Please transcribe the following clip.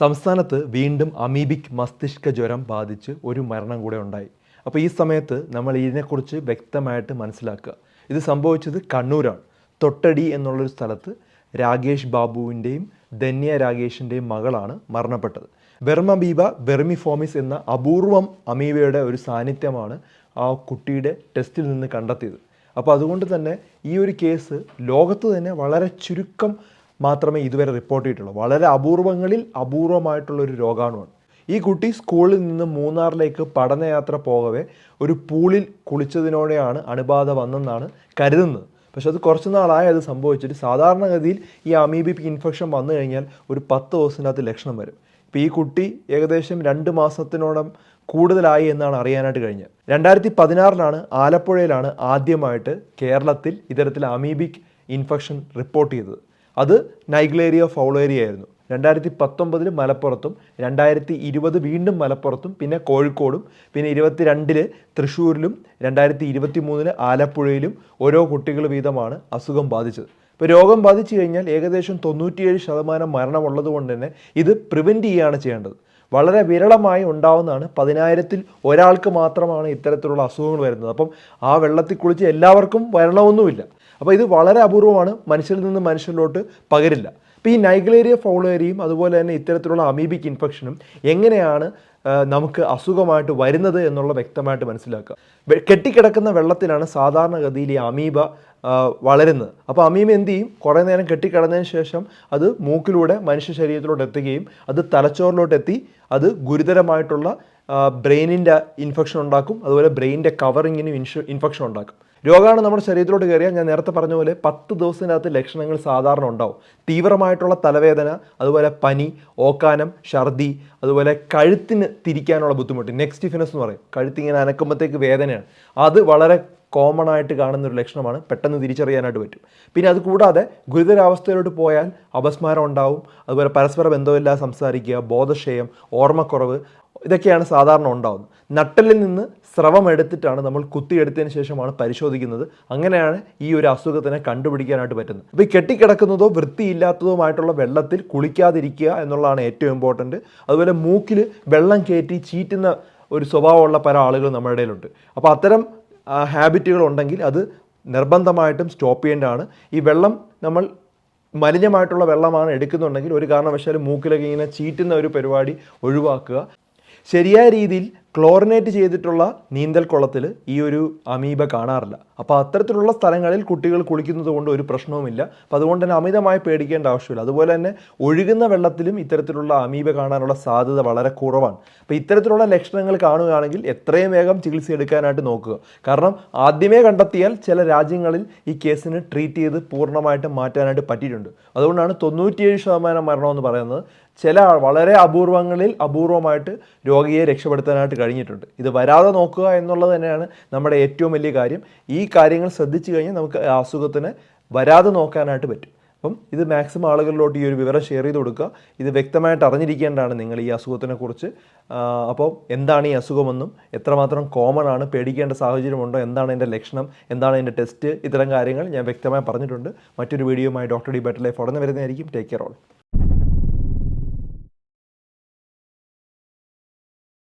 സംസ്ഥാനത്ത് വീണ്ടും അമീബിക് മസ്തിഷ്ക ജ്വരം ബാധിച്ച് ഒരു മരണം കൂടെ ഉണ്ടായി. അപ്പോൾ ഈ സമയത്ത് നമ്മൾ ഇതിനെക്കുറിച്ച് വ്യക്തമായിട്ട് മനസ്സിലാക്കുക. ഇത് സംഭവിച്ചത് കണ്ണൂരാണ്. തൊട്ടടി എന്നുള്ളൊരു സ്ഥലത്ത് രാകേഷ് ബാബുവിന്റെയും ധന്യ രാകേഷിന്റെയും മകളാണ് മരണപ്പെട്ടത്. വെർമബീബ വെർമിഫോമിസ് എന്ന അപൂർവം അമീബയുടെ ഒരു സാന്നിധ്യമാണ് ആ കുട്ടിയുടെ ടെസ്റ്റിൽ നിന്ന് കണ്ടെത്തിയത്. അപ്പോൾ അതുകൊണ്ട് തന്നെ ഈ ഒരു കേസ് ലോകത്ത് തന്നെ വളരെ ചുരുക്കം മാത്രമേ ഇതുവരെ റിപ്പോർട്ട് ചെയ്തിട്ടുള്ളൂ. വളരെ അപൂർവങ്ങളിൽ അപൂർവമായിട്ടുള്ളൊരു രോഗാണുവാണ്. ഈ കുട്ടി സ്കൂളിൽ നിന്ന് മൂന്നാറിലേക്ക് പഠനയാത്ര പോകവേ ഒരു പൂളിൽ കുളിച്ചതിനോടെയാണ് അണുബാധ വന്നെന്നാണ് കരുതുന്നത്. പക്ഷെ അത് കുറച്ച് നാളായി അത് സംഭവിച്ചിട്ട് സാധാരണഗതിയിൽ ഈ അമീബിക് ഇൻഫെക്ഷൻ വന്നു കഴിഞ്ഞാൽ ഒരു പത്ത് ദിവസത്തിനകത്ത് ലക്ഷണം വരും. ഇപ്പോൾ ഈ കുട്ടി ഏകദേശം രണ്ട് മാസത്തിനോളം കൂടുതലായി എന്നാണ് അറിയാനായിട്ട് കഴിഞ്ഞത്. രണ്ടായിരത്തി പതിനാറിലാണ് ആലപ്പുഴയിലാണ് ആദ്യമായിട്ട് കേരളത്തിൽ ഇത്തരത്തിൽ അമീബിക് ഇൻഫെക്ഷൻ റിപ്പോർട്ട് ചെയ്തത്. അത് നൈഗ്ലേരിയ ഫൗളേരിയ ആയിരുന്നു. രണ്ടായിരത്തി പത്തൊമ്പതിൽ മലപ്പുറത്തും രണ്ടായിരത്തി ഇരുപത് വീണ്ടും മലപ്പുറത്തും പിന്നെ കോഴിക്കോടും പിന്നെ ഇരുപത്തിരണ്ടിൽ തൃശ്ശൂരിലും രണ്ടായിരത്തി ഇരുപത്തി മൂന്നിൽ ആലപ്പുഴയിലും ഓരോ കുട്ടികൾ വീതമാണ് അസുഖം ബാധിച്ചത്. ഇപ്പോൾ രോഗം ബാധിച്ചു കഴിഞ്ഞാൽ ഏകദേശം തൊണ്ണൂറ്റിയേഴ് ശതമാനം മരണമുള്ളത് കൊണ്ട് തന്നെ ഇത് പ്രിവെന്റ് ചെയ്യുകയാണ് ചെയ്യേണ്ടത്. വളരെ വിരളമായി ഉണ്ടാവുന്നതാണ് പതിനായിരത്തിൽ ഒരാൾക്ക് മാത്രമാണ് ഇത്തരത്തിലുള്ള അസുഖങ്ങൾ വരുന്നത്. അപ്പം ആ വെള്ളത്തിൽ കുളിച്ച് എല്ലാവർക്കും വരണമെന്നുമില്ല. അപ്പോൾ ഇത് വളരെ അപൂർവമാണ്. മനുഷ്യരിൽ നിന്ന് മനുഷ്യരിലോട്ട് പകരില്ല. അപ്പോൾ ഈ നൈഗ്ലേരിയ ഫൗളേരിയയും അതുപോലെ തന്നെ ഇത്തരത്തിലുള്ള അമീബിക് ഇൻഫെക്ഷനും എങ്ങനെയാണ് നമുക്ക് അസുഖമായിട്ട് വരുന്നത് എന്നുള്ള വ്യക്തമായിട്ട് മനസ്സിലാക്കുക. കെട്ടിക്കിടക്കുന്ന വെള്ളത്തിലാണ് സാധാരണഗതിയിൽ ഈ അമീബ വളരുന്നത്. അപ്പോൾ അമീബ എന്ത് ചെയ്യും? കുറേ നേരം കെട്ടിക്കിടന്നതിന് ശേഷം അത് മൂക്കിലൂടെ മനുഷ്യ ശരീരത്തിലോട്ട് എത്തുകയും അത് തലച്ചോറിലോട്ട് എത്തി അത് ഗുരുതരമായിട്ടുള്ള ബ്രെയിനിന്റെ ഇൻഫെക്ഷൻ ഉണ്ടാക്കും. അതുപോലെ ബ്രെയിനിന്റെ കവറിങ്ങിനും ഇൻഫെക്ഷൻ ഉണ്ടാക്കും. രോഗമാണ് നമ്മുടെ ശരീരത്തിലോട്ട് കയറിയാൽ ഞാൻ നേരത്തെ പറഞ്ഞ പോലെ പത്ത് ദിവസത്തിനകത്ത് ലക്ഷണങ്ങൾ സാധാരണ ഉണ്ടാവും. തീവ്രമായിട്ടുള്ള തലവേദന അതുപോലെ പനി ഓക്കാനം ഛർദി അതുപോലെ കഴുത്തിന് തിരിക്കാനുള്ള ബുദ്ധിമുട്ട് നെക്സ്റ്റ് നെക്സ്റ്റിഫിനസ് എന്ന് പറയും. കഴുത്തിങ്ങനെ അനക്കുമ്പോഴത്തേക്ക് വേദനയാണ്. അത് വളരെ കോമൺ ആയിട്ട് കാണുന്ന ഒരു ലക്ഷണമാണ്. പെട്ടെന്ന് തിരിച്ചറിയാനായിട്ട് പറ്റും. പിന്നെ അത് കൂടാതെ ഗുരുതരാവസ്ഥയിലോട്ട് പോയാൽ അപസ്മാരം ഉണ്ടാവും. അതുപോലെ പരസ്പര ബന്ധമില്ലാതെ സംസാരിക്കുക ബോധക്ഷയം ഓർമ്മക്കുറവ് ഇതൊക്കെയാണ് സാധാരണ ഉണ്ടാവുന്നത്. നട്ടലിൽ നിന്ന് സ്രവം എടുത്തിട്ടാണ് നമ്മൾ കുത്തിയെടുത്തതിന് ശേഷമാണ് പരിശോധിക്കുന്നത്. അങ്ങനെയാണ് ഈ ഒരു അസുഖത്തിനെ കണ്ടുപിടിക്കാനായിട്ട് പറ്റുന്നത്. അപ്പോൾ ഈ കെട്ടിക്കിടക്കുന്നതോ വൃത്തിയില്ലാത്തതുമായിട്ടുള്ള വെള്ളത്തിൽ കുളിക്കാതിരിക്കുക എന്നുള്ളതാണ് ഏറ്റവും ഇമ്പോർട്ടന്റ് അതുപോലെ മൂക്കിൽ വെള്ളം കയറ്റി ചീറ്റുന്ന ഒരു സ്വഭാവമുള്ള പല ആളുകളും നമ്മുടെ ഇടയിലുണ്ട്. അപ്പോൾ അത്തരം ഹാബിറ്റുകൾ ഉണ്ടെങ്കിൽ അത് നിർബന്ധമായിട്ടും സ്റ്റോപ്പ് ചെയ്യേണ്ടതാണ്. ഈ വെള്ളം നമ്മൾ മലിനമായിട്ടുള്ള വെള്ളമാണ് എടുക്കുന്നുണ്ടെങ്കിൽ ഒരു കാരണവശാലും മൂക്കിലൊക്കെ ഇങ്ങനെ ചീറ്റുന്ന ഒരു പരിപാടി ഒഴിവാക്കുക. ശരിയായ രീതിയിൽ ക്ലോറിനേറ്റ് ചെയ്തിട്ടുള്ള നീന്തൽ കുളത്തിൽ ഈ ഒരു അമീബ കാണാറില്ല. അപ്പോൾ അത്തരത്തിലുള്ള സ്ഥലങ്ങളിൽ കുട്ടികൾ കുളിക്കുന്നത് കൊണ്ട് ഒരു പ്രശ്നവുമില്ല. അപ്പോൾ അതുകൊണ്ട് തന്നെ അമിതമായി പേടിക്കേണ്ട ആവശ്യമില്ല. അതുപോലെ തന്നെ ഒഴുകുന്ന വെള്ളത്തിലും ഇത്തരത്തിലുള്ള അമീബ കാണാനുള്ള സാധ്യത വളരെ കുറവാണ്. അപ്പോൾ ഇത്തരത്തിലുള്ള ലക്ഷണങ്ങൾ കാണുകയാണെങ്കിൽ എത്രയും വേഗം ചികിത്സ എടുക്കാനായിട്ട് നോക്കുക. കാരണം ആദ്യമേ കണ്ടെത്തിയാൽ ചില രാജ്യങ്ങളിൽ ഈ കേസിന് ട്രീറ്റ് ചെയ്ത് പൂർണമായിട്ട് മാറ്റാനായിട്ട് പറ്റിയിട്ടുണ്ട്. അതുകൊണ്ടാണ് തൊണ്ണൂറ്റിയേഴ് ശതമാനം മരണമെന്ന് പറയുന്നത്. ചില വളരെ അപൂർവങ്ങളിൽ അപൂർവമായിട്ട് രോഗിയെ രക്ഷപ്പെടുത്താനായിട്ട് കഴിഞ്ഞിട്ടുണ്ട്. ഇത് വരാതെ നോക്കുക എന്നുള്ളത് തന്നെയാണ് നമ്മുടെ ഏറ്റവും വലിയ കാര്യം. ഈ കാര്യങ്ങൾ ശ്രദ്ധിച്ചു കഴിഞ്ഞാൽ നമുക്ക് അസുഖത്തിന് വരാതെ നോക്കാനായിട്ട് പറ്റും. അപ്പം ഇത് മാക്സിമം ആളുകളിലോട്ട് ഈ ഒരു വിവരം ഷെയർ ചെയ്ത് കൊടുക്കുക. ഇത് വ്യക്തമായിട്ട് അറിഞ്ഞിരിക്കേണ്ടതാണ് നിങ്ങൾ ഈ അസുഖത്തിനെക്കുറിച്ച്. അപ്പോൾ എന്താണ് ഈ അസുഖമെന്നും എത്രമാത്രം കോമൺ ആണ് പേടിക്കേണ്ട സാഹചര്യമുണ്ടോ എന്താണ് എന്റെ ലക്ഷണം എന്താണ് എന്റെ ടെസ്റ്റ് ഇത്തരം കാര്യങ്ങൾ ഞാൻ വ്യക്തമായി പറഞ്ഞിട്ടുണ്ട്. മറ്റൊരു വീഡിയോയുമായി ഡോക്ടർ ഡി ബെറ്റർ ലൈഫ് ഉടനെ വരുന്നതായിരിക്കും. Take care all